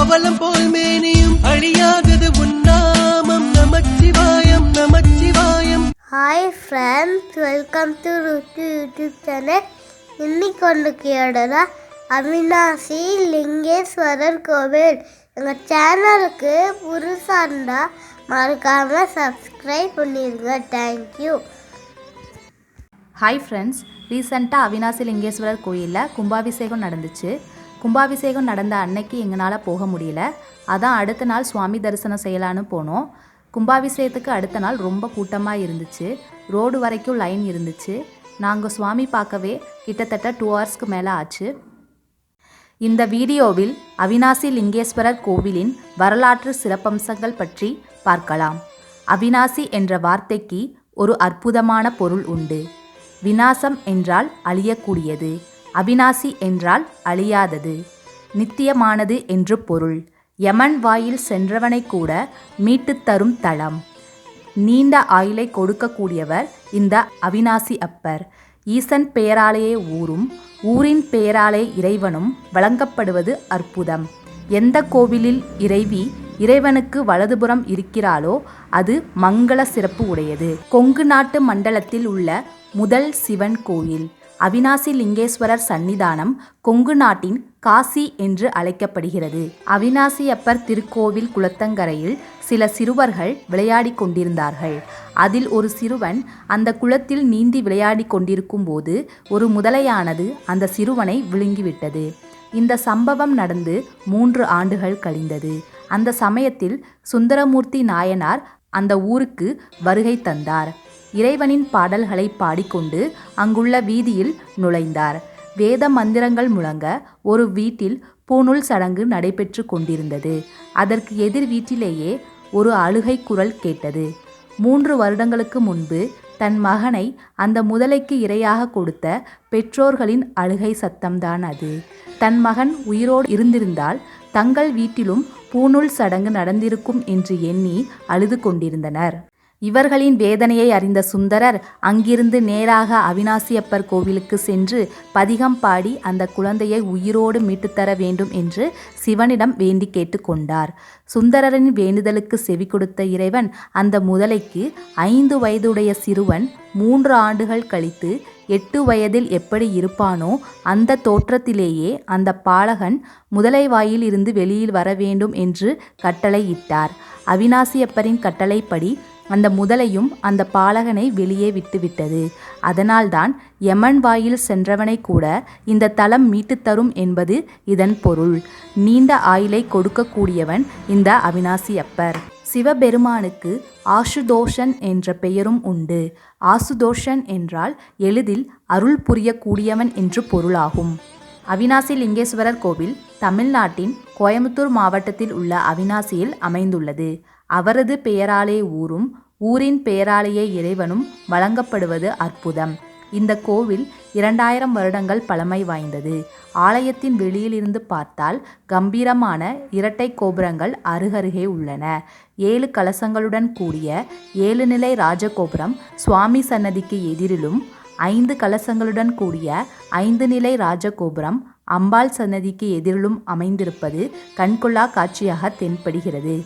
பவளம் போல் மேனியும் அழியாதது உன்னாமம் நமச்சிவாயம் Namachivayam. Hi friends welcome to Ruthu YouTube channel இன்னைக்கு ஒன்று கேடனா அவினாசி லிங்கேஸ்வரர் கோவில். எங்கள் சேனலுக்கு புதுசாக இருந்தால் மறக்காமல் சப்ஸ்கிரைப் பண்ணிடுங்க தேங்க்யூ ஹாய் ஃப்ரெண்ட்ஸ் ரீசெண்டாக அவினாசி லிங்கேஸ்வரர் கோயிலில் கும்பாபிஷேகம் நடந்துச்சு. கும்பாபிஷேகம் நடந்த அன்னைக்கு எங்களால் போக முடியல. அதான் அடுத்த நாள் சுவாமி தரிசனம் செய்யலான்னு போனோம். கும்பாபிஷேகத்துக்கு அடுத்த நாள் ரொம்ப கூட்டமாக இருந்துச்சு. ரோடு வரைக்கும் லைன் இருந்துச்சு. நாங்கள் சுவாமி பார்க்கவே கிட்டத்தட்ட டூ ஹவர்ஸ்க்கு மேலே ஆச்சு. இந்த வீடியோவில் அவினாசி லிங்கேஸ்வரர் கோவிலின் வரலாற்று சிறப்பம்சங்கள் பற்றி பார்க்கலாம். அவினாசி என்ற வார்த்தைக்கு ஒரு அற்புதமான பொருள் உண்டு. வினாசம் என்றால் அழியக்கூடியது. அவினாசி என்றால் அழியாதது நித்தியமானது என்று பொருள். யமன் வாயில் சென்றவனை கூட மீட்டுத் தரும் தலம் நீண்ட ஆயுளை கொடுக்கக்கூடியவர் இந்த அவினாசி அப்பர். ஈசன் பெயராலேயே ஊரும் ஊரின் பெயராலே இறைவனும் வழங்கப்படுவது அற்புதம். எந்த கோவிலில் இறைவி இறைவனுக்கு வலதுபுறம் இருக்கிறாளோ அது மங்கள சிறப்பு உடையது. கொங்கு நாட்டு மண்டலத்தில் உள்ள முதல் சிவன் கோயில். அவினாசி லிங்கேஸ்வரர் சன்னிதானம் கொங்கு நாட்டின் காசி என்று அழைக்கப்படுகிறது. அவினாசியப்பர் திருக்கோவில் குளத்தங்கரையில் சில சிறுவர்கள் விளையாடி கொண்டிருந்தார்கள். அதில் ஒரு சிறுவன் அந்த குளத்தில் நீந்தி விளையாடி கொண்டிருக்கும் போது ஒரு முதலையானது அந்த சிறுவனை விழுங்கிவிட்டது. இந்த சம்பவம் நடந்து மூன்று ஆண்டுகள் கழிந்தது. அந்த சமயத்தில் சுந்தரமூர்த்தி நாயனார் அந்த ஊருக்கு வருகை தந்தார். இறைவனின் பாடல்களை பாடிக்கொண்டு அங்குள்ள வீதியில் நுழைந்தார். வேத மந்திரங்கள் முழங்க ஒரு வீட்டில் பூணூல் சடங்கு நடைபெற்று கொண்டிருந்தது. அதற்கு எதிர் வீட்டிலேயே ஒரு அழுகை குரல் கேட்டது. மூன்று வருடங்களுக்கு முன்பு தன் மகனை அந்த முதலைக்கு இரையாக கொடுத்த பெற்றோர்களின் அழுகை சத்தம்தான் அது. தன் மகன் உயிரோடு இருந்திருந்தால் தங்கள் வீட்டிலும் பூணூல் சடங்கு நடந்திருக்கும் என்று எண்ணி அழுது கொண்டிருந்தனர். இவர்களின் வேதனையை அறிந்த சுந்தரர் அங்கிருந்து நேராக அவினாசியப்பர் கோவிலுக்கு சென்று பதிகம் பாடி அந்த குழந்தையை உயிரோடு மீட்டுத்தர வேண்டும் என்று சிவனிடம் வேண்டி கேட்டுக்கொண்டார். சுந்தரரின் வேண்டுதலுக்கு செவி கொடுத்த இறைவன் அந்த முதலைக்கு ஐந்து வயதுடைய சிறுவன் மூன்று ஆண்டுகள் கழித்து எட்டு வயதில் எப்படி இருப்பானோ அந்த தோற்றத்திலேயே அந்த பாலகன் முதலை வாயில் இருந்து வெளியில் வர வேண்டும் என்று கட்டளையிட்டார் அவினாசியப்பரின் கட்டளைப்படி அந்த முதலையும் அந்த பாலகனை வெளியே விட்டுவிட்டது. அதனால்தான் யமன் வாயில் சென்றவனை கூட இந்த தலம் மீட்டுத் தரும் என்பது இதன் பொருள். நீண்ட ஆயிலை கொடுக்கக்கூடியவன் இந்த அவினாசி அப்பர் சிவபெருமானுக்கு ஆசுதோஷன் என்ற பெயரும் உண்டு. ஆசுதோஷன் என்றால் எளிதில் அருள் புரியக்கூடியவன் என்று பொருளாகும். அவினாசி லிங்கேஸ்வரர் கோவில் தமிழ்நாட்டின் கோயம்புத்தூர் மாவட்டத்தில் உள்ள அவினாசியில் அமைந்துள்ளது. அவரது பெயராலே ஊரும் ஊரின் பெயராலேயே இறைவனும் வழங்கப்படுவது அற்புதம். இந்த கோவில் இரண்டாயிரம் வருடங்கள் பழமை வாய்ந்தது. ஆலயத்தின் வெளியிலிருந்து பார்த்தால் கம்பீரமான இரட்டை கோபுரங்கள் அருகருகே உள்ளன. ஏழு கலசங்களுடன் கூடிய ஏழு நிலை ராஜகோபுரம் சுவாமி சன்னதிக்கு எதிரிலும் ஐந்து கலசங்களுடன் கூடிய ஐந்து நிலை ராஜகோபுரம் அம்பாள் சன்னதிக்கு எதிரிலும் அமைந்திருப்பது கண்கொள்ளா காட்சியாக தென்படுகிறது.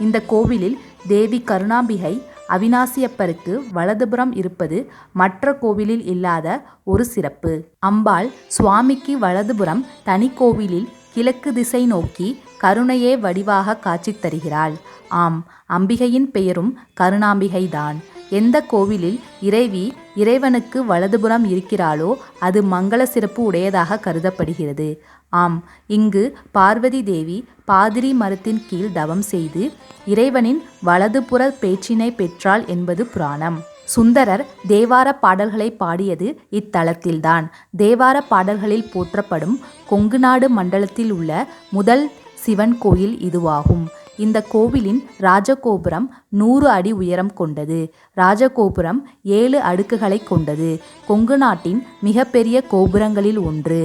இந்த கோவிலில் தேவி கருணாம்பிகை அவினாசியப்பருக்கு வலதுபுறம் இருப்பது மற்ற கோவிலில் இல்லாத ஒரு சிறப்பு. அம்பாள் சுவாமிக்கு வலதுபுறம் தனி கோவிலில் கிழக்கு திசை நோக்கி கருணையே வடிவாக காட்சி தருகிறாள். ஆம் அம்பிகையின் பெயரும் கருணாம்பிகைதான். எந்த கோவிலில் இறைவி இறைவனுக்கு வலதுபுறம் இருக்கிறாளோ அது மங்கள சிறப்பு உடையதாக கருதப்படுகிறது. ஆம் இங்கு பார்வதி தேவி பாதிரி மரத்தின் கீழ் தவம் செய்து இறைவனின் வலதுபுற பேச்சினை பெற்றாள் என்பது புராணம். சுந்தரர் தேவார பாடல்களை பாடியது இத்தலத்தில்தான். தேவார பாடல்களில் போற்றப்படும் கொங்குநாடு மண்டலத்தில் உள்ள முதல் சிவன் கோயில் இதுவாகும். இந்த கோவிலின் ராஜகோபுரம் நூறு அடி உயரம் கொண்டது. ராஜகோபுரம் ஏழு அடுக்குகளை கொண்டது. கொங்கு நாட்டின் மிகப்பெரிய கோபுரங்களில் ஒன்று.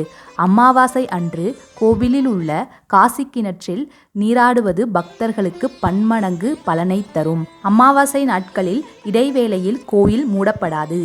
அமாவாசை அன்று கோவிலில் உள்ள காசி கிணற்றில் நீராடுவது பக்தர்களுக்கு பன்மடங்கு பலனை தரும். அமாவாசை நாட்களில் இடைவேளையில் கோயில் மூடப்படாது.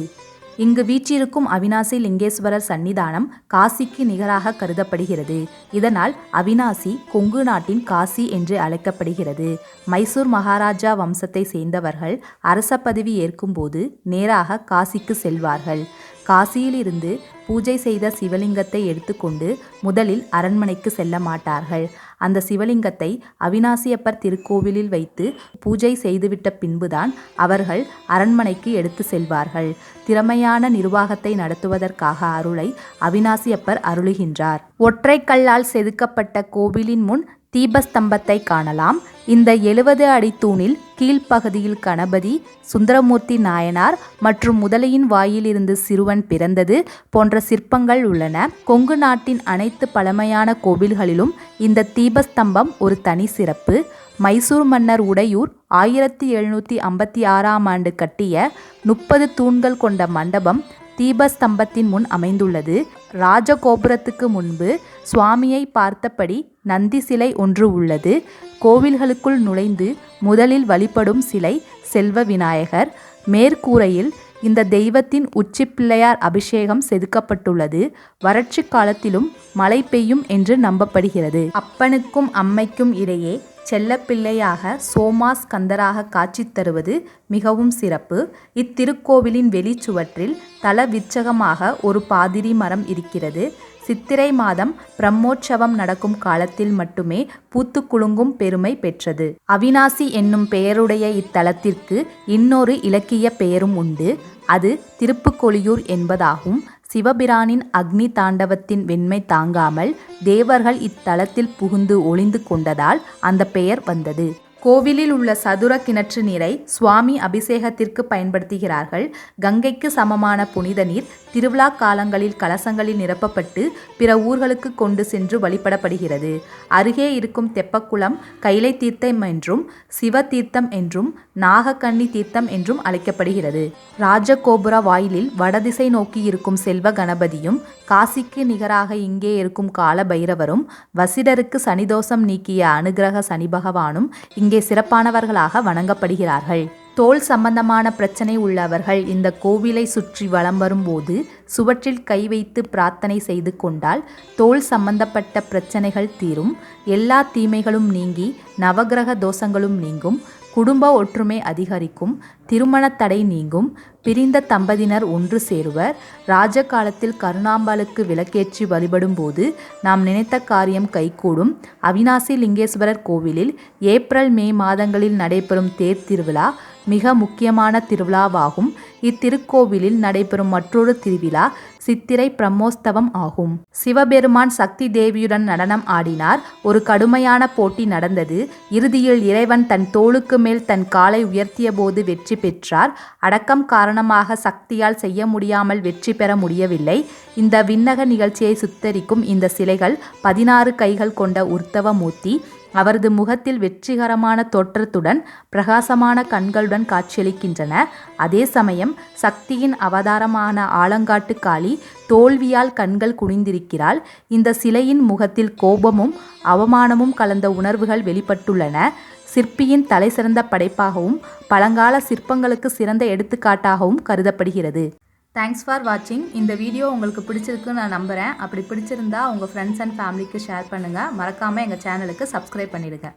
இங்கு வீற்றிருக்கும் அவினாசி லிங்கேஸ்வரர் சன்னிதானம் காசிக்கு நிகராக கருதப்படுகிறது. இதனால் அவினாசி கொங்கு நாட்டின் காசி என்று அழைக்கப்படுகிறது. மைசூர் மகாராஜா வம்சத்தை சேர்ந்தவர்கள் அரச பதவி ஏற்கும்போது நேராக காசிக்கு செல்வார்கள். காசியிலிருந்து பூஜை செய்த சிவலிங்கத்தை எடுத்துக்கொண்டு முதலில் அரண்மனைக்கு செல்ல மாட்டார்கள். அந்த சிவலிங்கத்தை அவினாசியப்பர் திருக்கோவிலில் வைத்து பூஜை செய்துவிட்ட பின்புதான் அவர்கள் அரண்மனைக்கு எடுத்து செல்வார்கள். திறமையான நிர்வாகத்தை நடத்துவதற்காக அருளை அவினாசியப்பர் அருளுகின்றார். ஒற்றை கல்லால் செதுக்கப்பட்ட கோவிலின் முன் தீபஸ்தம்பத்தை காணலாம். இந்த எழுபது அடி தூணில் கீழ்ப்பகுதியில் கணபதி சுந்தரமூர்த்தி நாயனார் மற்றும் முதலையின் வாயிலிருந்து சிறுவன் பிறந்தது போன்ற சிற்பங்கள் உள்ளன. கொங்கு நாட்டின் அனைத்து பழமையான கோவில்களிலும் இந்த தீபஸ்தம்பம் ஒரு தனி சிறப்பு. மைசூர் மன்னர் உடையூர் ஆயிரத்தி எழுநூற்றி ஐம்பத்தி ஆறாம் ஆண்டு கட்டிய முப்பது தூண்கள் கொண்ட மண்டபம் தீபஸ்தம்பத்தின் முன் அமைந்துள்ளது. ராஜகோபுரத்துக்கு முன்பு சுவாமியை பார்த்தபடி நந்தி சிலை ஒன்று உள்ளது. கோவில்களுக்குள் நுழைந்து முதலில் வழிபடும் சிலை செல்வ விநாயகர். மேற்கூரையில் இந்த தெய்வத்தின் உச்சி பிள்ளையார் அபிஷேகம் செதுக்கப்பட்டுள்ளது. வறட்சி காலத்திலும் மழை பெய்யும் என்று நம்பப்படுகிறது. அப்பனுக்கும் அம்மைக்கும் இடையே செல்லப்பிள்ளையாக சோமாஸ் கந்தராக காட்சி தருவது மிகவும் சிறப்பு. இத்திருக்கோவிலின் வெளிச்சுவற்றில் தல விச்சகமாக ஒரு பாதிரி மரம் இருக்கிறது. சித்திரை மாதம் பிரம்மோற்சவம் நடக்கும் காலத்தில் மட்டுமே பூத்து குலுங்கும் பெருமை பெற்றது. அவினாசி என்னும் பெயருடைய இத்தலத்திற்கு இன்னொரு இலக்கிய பெயரும் உண்டு. அது திருப்புக்கொளியூர் என்பதாகும். சிவபிரானின் அக்னி தாண்டவத்தின் வெண்மை தாங்காமல் தேவர்கள் இத்தலத்தில் புகுந்து ஒளிந்து கொண்டதால் அந்த பெயர் வந்தது. கோவிலில் உள்ள சதுர கிணற்று நீரை சுவாமி அபிஷேகத்திற்கு பயன்படுத்துகிறார்கள். கங்கைக்கு சமமான புனித நீர் திருவிழா காலங்களில் கலசங்களில் நிரப்பப்பட்டு பிற ஊர்களுக்கு கொண்டு சென்று வழிபடப்படுகிறது. அருகே இருக்கும் தெப்பக்குளம் கைலை தீர்த்தம் என்றும் சிவ தீர்த்தம் என்றும் நாகக்கன்னி தீர்த்தம் என்றும் அழைக்கப்படுகிறது. ராஜகோபுர வாயிலில் வடதிசை நோக்கி இருக்கும் செல்வ கணபதியும் காசிக்கு நிகராக இங்கே இருக்கும் கால பைரவரும் வசிடருக்கு சனிதோஷம் நீக்கிய அனுகிரக சனி பகவானும் இங்கே சிறப்பானவர்களாக வணங்கப்படுகிறார்கள். தோல் சம்பந்தமான பிரச்சனை உள்ளவர்கள் இந்த கோவிலை சுற்றி வலம் வரும்போது சுவற்றில் கை வைத்து பிரார்த்தனை செய்து கொண்டால் தோல் சம்பந்தப்பட்ட பிரச்சனைகள் தீரும். எல்லா தீமைகளும் நீங்கி நவகிரக தோஷங்களும் நீங்கும். குடும்ப ஒற்றுமை அதிகரிக்கும் திருமணத்தடை தடை நீங்கும் பிரிந்த தம்பதியினர் ஒன்று சேருவர். ராஜ காலத்தில் கருணாம்பாளுக்கு விளக்கேற்றி வழிபடும் போது நாம் நினைத்த காரியம் கைகூடும். அவினாசி லிங்கேஸ்வரர் கோவிலில் ஏப்ரல் மே மாதங்களில் நடைபெறும் தேர் திருவிழா மிக முக்கியமான திருவிழாவாகும். இத்திருக்கோவிலில் நடைபெறும் மற்றொரு திருவிழா சித்திரை பிரம்மோஸ்தவம் ஆகும். சிவபெருமான் சக்தி தேவியுடன் நடனம் ஆடினார். ஒரு கடுமையான போட்டி நடந்தது. இறுதியில் இறைவன் தன் தோளுக்கு மேல் தன் காலை உயர்த்திய போது வெற்றி பெற்றார். அடக்கம் காரணமாக சக்தியால் செய்ய முடியாமல் வெற்றி பெற முடியவில்லை. இந்த விண்ணக நிகழ்ச்சியை சுத்தரிக்கும் இந்த சிலைகள் பதினாறு கைகள் கொண்ட உற்சவ மூர்த்தி. அவரது முகத்தில் வெற்றிகரமான தோற்றத்துடன் பிரகாசமான கண்களுடன் காட்சியளிக்கின்றன. அதே சமயம் சக்தியின் அவதாரமான ஆலங்காட்டு காளி தோல்வியால் கண்கள் குனிந்திருக்கிறாள். இந்த சிலையின் முகத்தில் கோபமும் அவமானமும் கலந்த உணர்வுகள் வெளிப்பட்டுள்ளன. சிற்பியின் தலை சிறந்த படைப்பாகவும் பழங்கால சிற்பங்களுக்கு சிறந்த எடுத்துக்காட்டாகவும் கருதப்படுகிறது. தேங்க்ஸ் ஃபார் வாட்சிங் இந்த வீடியோ உங்களுக்கு பிடிச்சிருக்குன்னு நான் நம்புகிறேன் அப்படி பிடிச்சிருந்தா உங்கள் ஃப்ரெண்ட்ஸ் அண்ட் ஃபேமிலிக்கு ஷேர் பண்ணுங்கள் மறக்காமல் எங்கள் சேனலுக்கு சப்ஸ்கிரைப் பண்ணிவிடுங்க